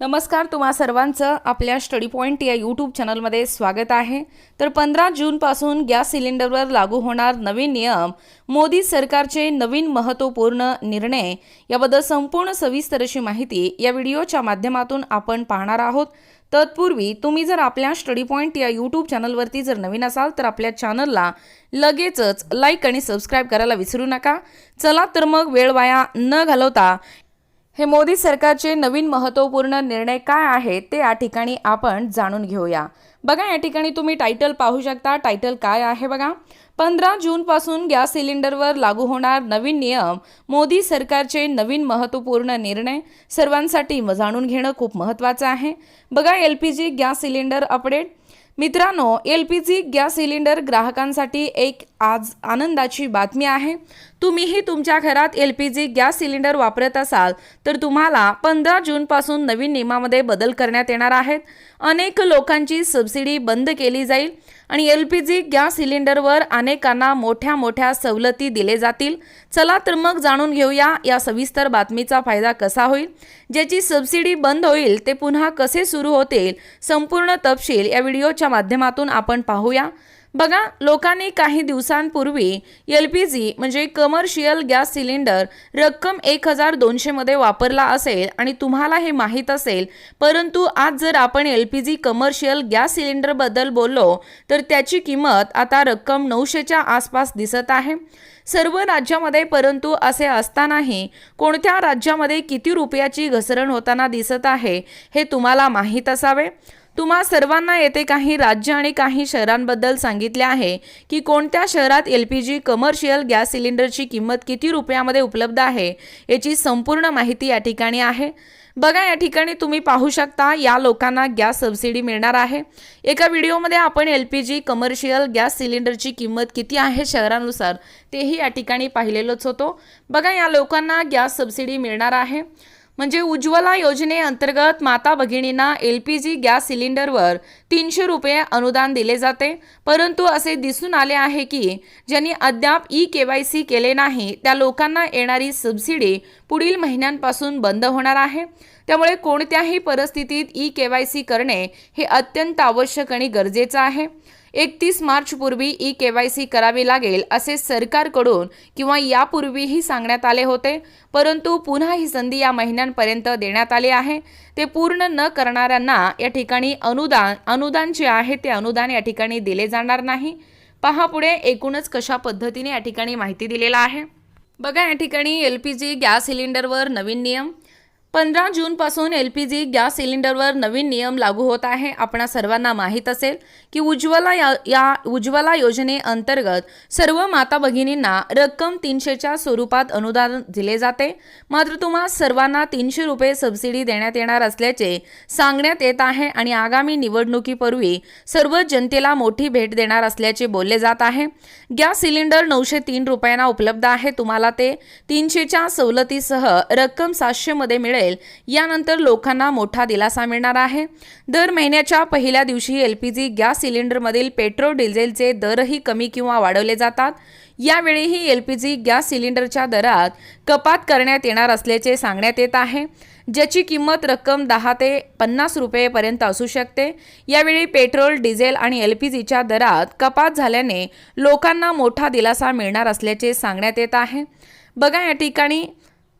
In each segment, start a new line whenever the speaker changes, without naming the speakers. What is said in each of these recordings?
नमस्कार तुम्हा सर्वांचं आपल्या स्टडी पॉईंट या यूट्यूब चॅनलमध्ये स्वागत आहे. तर पंधरा जूनपासून गॅस सिलेंडरवर लागू होणार नवीन नियम मोदी सरकारचे नवीन महत्त्वपूर्ण निर्णय याबद्दल संपूर्ण सविस्तर अशी माहिती या व्हिडिओच्या माध्यमातून आपण पाहणार आहोत. तत्पूर्वी तुम्ही जर आपल्या स्टडी पॉईंट या यूट्यूब चॅनलवरती जर नवीन असाल तर आपल्या चॅनलला लगेचच लाईक आणि सबस्क्राईब करायला विसरू नका. चला तर मग वेळ वाया न घालवता हे मोदी सरकारचे नवीन महत्त्वपूर्ण निर्णय काय आहेत ते या ठिकाणी आपण जाणून घेऊया. बघा या ठिकाणी तुम्ही टायटल पाहू शकता. टायटल काय आहे बघा? पंधरा जूनपासून गॅस सिलेंडरवर लागू होणार नवीन नियम मोदी सरकारचे नवीन महत्त्वपूर्ण निर्णय सर्वांसाठी जाणून घेणं खूप महत्त्वाचं आहे. बघा L P G gas cylinder update मित्रांनो L P G gas cylinder ग्राहकांसाठी एक आज आनंदाची बातमी आहे. तुम्हीही तुमच्या घरात L P G gas cylinder वापरत असाल तर तुम्हाला पंधरा जूनपासून नवीन नियमामध्ये बदल करण्यात येणार आहेत. अनेक लोकांची सबसिडी बंद केली जाईल. आणि एल पी जी गॅस सिलेंडरवर अनेकांना मोठ्या मोठ्या सवलती दिले जातील. चला तर मग जाणून घेऊया या सविस्तर बातमीचा फायदा कसा होईल. ज्याची सबसिडी बंद होईल ते पुन्हा कसे सुरू होतील संपूर्ण तपशील या व्हिडिओच्या माध्यमातून आपण पाहूया. बघा लोकांनी काही दिवसांपूर्वी एल पी जी म्हणजे कमर्शियल गॅस सिलेंडर रक्कम एक हजार दोनशेमध्ये वापरला असेल आणि तुम्हाला हे माहीत असेल परंतु आज जर आपण L P G commercial gas सिलेंडरबद्दल बोललो तर त्याची किंमत आता रक्कम नऊशेच्या आसपास दिसत आहे. सर्व राज्यामध्ये परंतु असे असतानाही कोणत्या राज्यामध्ये किती रुपयाची घसरण होताना दिसत आहे हे तुम्हाला माहीत असावे. तुम्हा सर्वांना येथे काही राज्य आणि काही शहरांबद्दल सांगितले आहे की कोणत्या शहरात L P G commercial gas सिलेंडरची किंमत किती रुपयामध्ये उपलब्ध आहे याची संपूर्ण माहिती या ठिकाणी आहे. बघा या ठिकाणी तुम्ही पाहू शकता या लोकांना गॅस सबसिडी मिळणार आहे. एका व्हिडिओमध्ये आपण L P G commercial gas सिलेंडरची किंमत किती आहे शहरानुसार तेही या ठिकाणी पाहिलेलोच होतो. बघा या लोकांना गॅस सबसिडी मिळणार आहे. म्हणजे उज्ज्वला योजनेअंतर्गत माता भगिनींना एल पी जी गॅस सिलेंडरवर तीनशे रुपये अनुदान दिले जाते. परंतु असे दिसून आले आहे की ज्यांनी अद्याप ई के वाय सी केले नाही त्या लोकांना येणारी सबसिडी पुढील महिन्यांपासून बंद होणार आहे. त्यामुळे कोणत्याही परिस्थितीत ई के वाय सी करणे हे अत्यंत आवश्यक आणि गरजेचं आहे. एकतीस मार्चपूर्वी ई के वाय सी करावी लागेल असे सरकारकडून किंवा यापूर्वीही सांगण्यात आले होते. परंतु पुन्हा ही संधी या महिन्यांपर्यंत देण्यात आली आहे. ते पूर्ण न करणाऱ्यांना या ठिकाणी अनुदान अनुदान जे आहे ते अनुदान या ठिकाणी दिले जाणार नाही. पहा पुढे एकूणच कशा पद्धतीने या ठिकाणी माहिती दिलेला आहे. बघा या ठिकाणी एल पी जी गॅस सिलेंडरवर नवीन नियम पंधरा जूनपासून एल पी जी गॅस सिलेंडरवर नवीन नियम लागू होत आहे. आपणा सर्वांना माहीत असेल की उज्ज्वला या या उज्ज्वला योजनेअंतर्गत सर्व माता भगिनींना रक्कम तीनशेच्या स्वरूपात अनुदान दिले जाते. मात्र तुम्हा सर्वांना तीनशे रुपये सबसिडी देण्यात येणार असल्याचे सांगण्यात येत आहे आणि आगामी निवडणुकीपूर्वी सर्व जनतेला मोठी भेट देणार असल्याचे बोलले जात आहे. गॅस सिलेंडर नऊशे तीन रुपयांना उपलब्ध आहे. तुम्हाला ते तीनशेच्या सवलतीसह रक्कम सातशेमध्ये मिळेल. मिळेल यानंतर लोकांना मोठा दिलासा मिळणार आहे. दर महिन्याच्या पहिल्या दिवशी एल पी जी गॅस सिलेंडरमधील पेट्रोल डिझेलचे दरही कमी किंवा वाढवले जातात. यावेळीही एल पी जी गॅस सिलेंडरच्या दरात कपात करण्यात येणार असल्याचे सांगण्यात येत आहे. ज्याची किंमत रक्कम दहा ते पन्नास रुपयेपर्यंत असू शकते. यावेळी पेट्रोल डिझेल आणि एल पी जीच्या दरात कपात झाल्याने लोकांना मोठा दिलासा मिळणार असल्याचे सांगण्यात येत आहे. बघा या ठिकाणी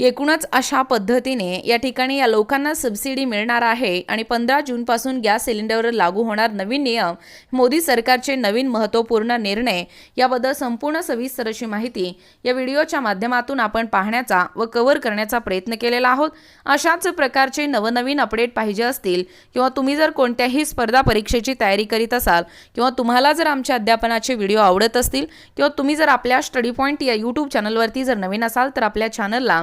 एकूणच अशा पद्धतीने या ठिकाणी या लोकांना सबसिडी मिळणार आहे आणि पंधरा जूनपासून गॅस सिलेंडरवर लागू होणार नवीन नियम मोदी सरकारचे नवीन महत्त्वपूर्ण निर्णय याबद्दल संपूर्ण सविस्तर अशी माहिती या व्हिडिओच्या माध्यमातून आपण पाहण्याचा व कव्हर करण्याचा प्रयत्न केलेला आहोत. अशाच प्रकारचे नवनवीन अपडेट पाहिजे असतील किंवा तुम्ही जर कोणत्याही स्पर्धा परीक्षेची तयारी करीत असाल किंवा तुम्हाला जर आमच्या अध्यापनाचे व्हिडिओ आवडत असतील किंवा तुम्ही जर आपल्या स्टडी पॉईंट या यूट्यूब चॅनलवरती जर नवीन असाल तर आपल्या चॅनलला